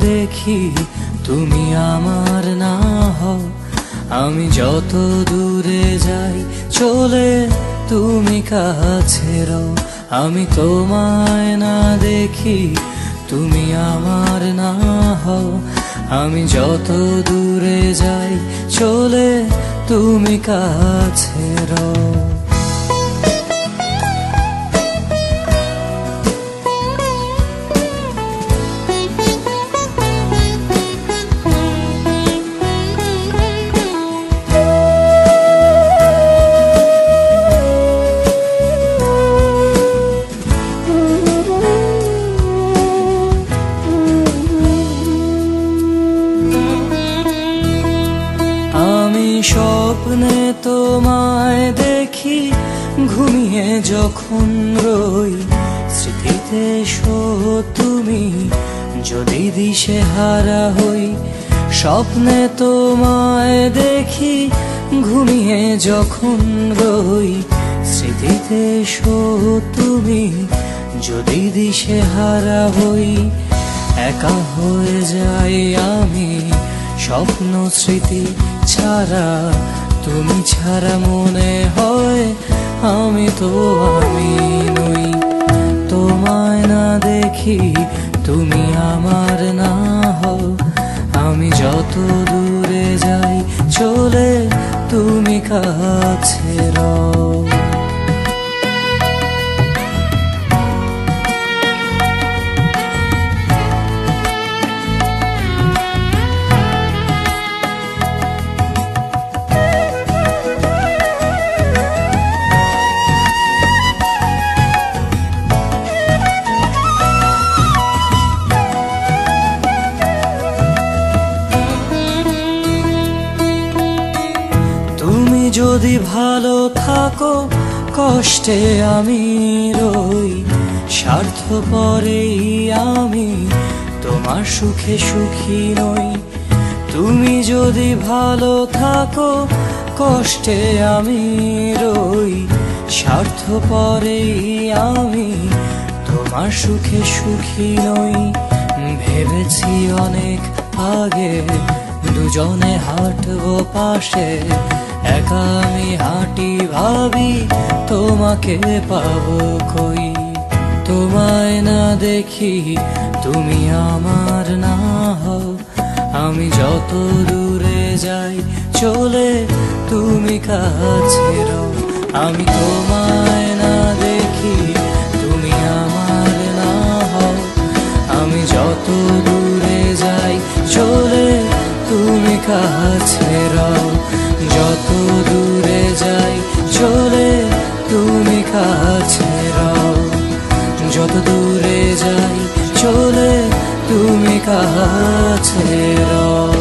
দেখি, তুমি আমার না হও। আমি যত দূরে যাই, চলে তুমি কাছে রও। আমি তোমায় না দেখি, তুমি আমার না হও। আমি যত দূরে যাই, চলে তুমি কাছে রও। স্বপ্নে তোমায় দেখি, ঘুমিয়ে যখন রই, স্মৃতিতে শো তুমি, যদি দিশে হারা হই, স্বপ্নে তোমায় দেখি, ঘুমিয়ে যখন রই, স্মৃতিতে শো তুমি, যদি দিশে হারা হই, একা হয়ে যাই আমি, স্বপ্ন স্মৃতি ছাড়া, তুমি ছাড়া মনে হয় আমি তো আমি নই। তোমায় না দেখি তুমি আমার না হও। আমি যত দূরে যাই, চলে তুমি কাছে রও। যদি ভালো থাকো, কষ্টে আমি রই। স্বার্থ স্বার্থপরেই আমি তোমার সুখে সুখী নই। তুমি যদি ভালো থাকো, কষ্টে আমি রই। স্বার্থ স্বার্থপরেই আমি তোমার সুখে সুখী নই। ভেবেছি অনেক আগে দুজনে হাঁটবো পাশে। একা আমি হাঁটি ভাবি, তোমাকে পাবো কই তোমায় না দেখি, তুমি আমার না হও। আমি যত দূরে যাই, চলে তুমি কাছে রও। আমি তোমায় না দেখি, তুমি আমার না হও। আমি যত দূরে যাই, চলে তুমি কাছে কাছে রও। যত দূরে যাই চলে তুমি কাছে রও।